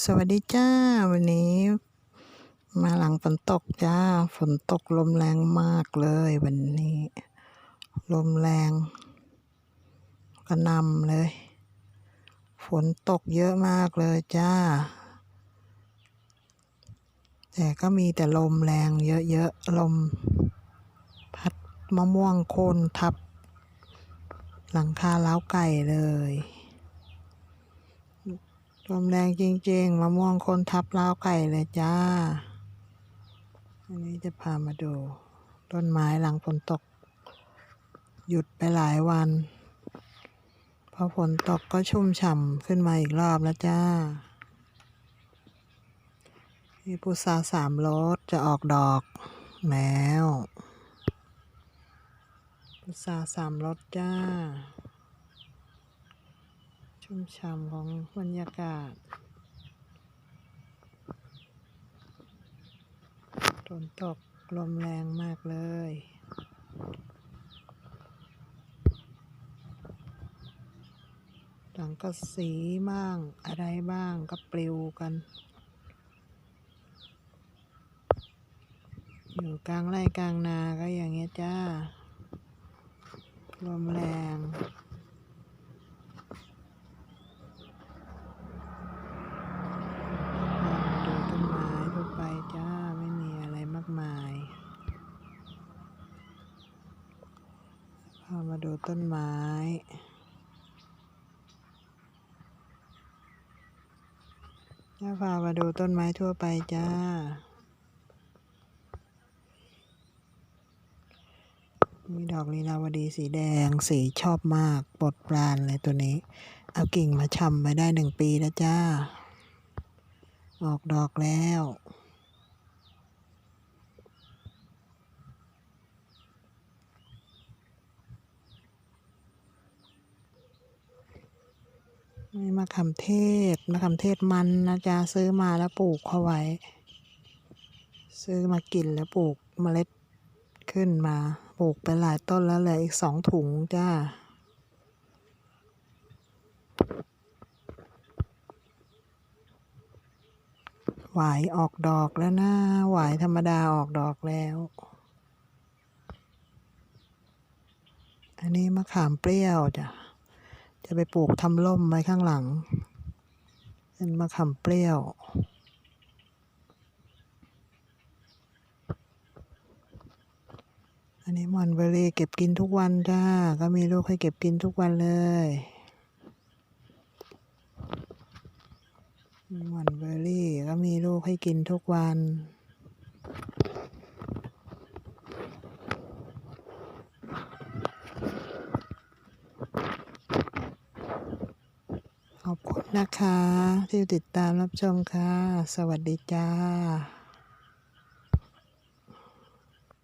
สวัสดีจ้า วันนี้ มาหลังฝนตกจ้า ฝนตกลมแรงมากเลยวันนี้ ลมแรงกระนำเลย ฝนตกเยอะมากเลยจ้า แต่ก็มีแต่ลมแรงเยอะๆ ลม พัดมะม่วงโค่นทับ หลังคาเล้าไก่เลย ลมแรงจริง ๆมะม่วงคนทับล้าวไก่เลยจ้า อันนี้จะพามาดู ต้นไม้หลังฝนตก หยุดไปหลายวัน พอฝนตกก็ชุ่มฉ่ำขึ้นมาอีกรอบแล้วจ้านี่พุทราสามรสจะออกดอกแล้วพุทราสามรสจ้า ชุ่มฉ่ำของบรรยากาศ ฝนตกลมแรงมากเลยหลังก็สีบ้างอะไรบ้างก็ปลิวกัน อยู่กลางไร่กลางนาก็อย่างเงี้ยจ้า ลมแรงดูต้นไม้ทั่วไปจ้า ไม่มีอะไรมากมายพามาดูต้นไม้ จะพามาดูต้นไม้ทั่วไปจ้า มีดอกลีลาวดีสีแดงสีชอบมากปลดปรานเลยตัวนี้ เอากิ่งมาชำไปได้หนึ่งปีแล้วจ้า ออกดอกแล้ว นี่มะขามเทศมะขามเทศมันนะจ๊ะซื้อมาแล้วปลูกเขาไว้ ซื้อมากินแล้วปลูกเมล็ดขึ้นมาปลูกไปหลายต้นแล้วเหลืออีกสองถุงจ้าหวายออกดอกแล้วนะหวายธรรมดาออกดอกแล้ว อันนี้มะขามเปรี้ยวจ้ะ จะไปปลูกทำร่มไว้ข้างหลัง เป็นมะขามเปรี้ยว อันนี้มอนเบอรี่เก็บกินทุกวันจ้า ก็มีลูกให้เก็บกินทุกวันเลยมอนเบอรี่ก็มีลูกให้กินทุกวัน ขอบคุณนะคะ ที่ติดตามรับชมค่ะ สวัสดีจ้า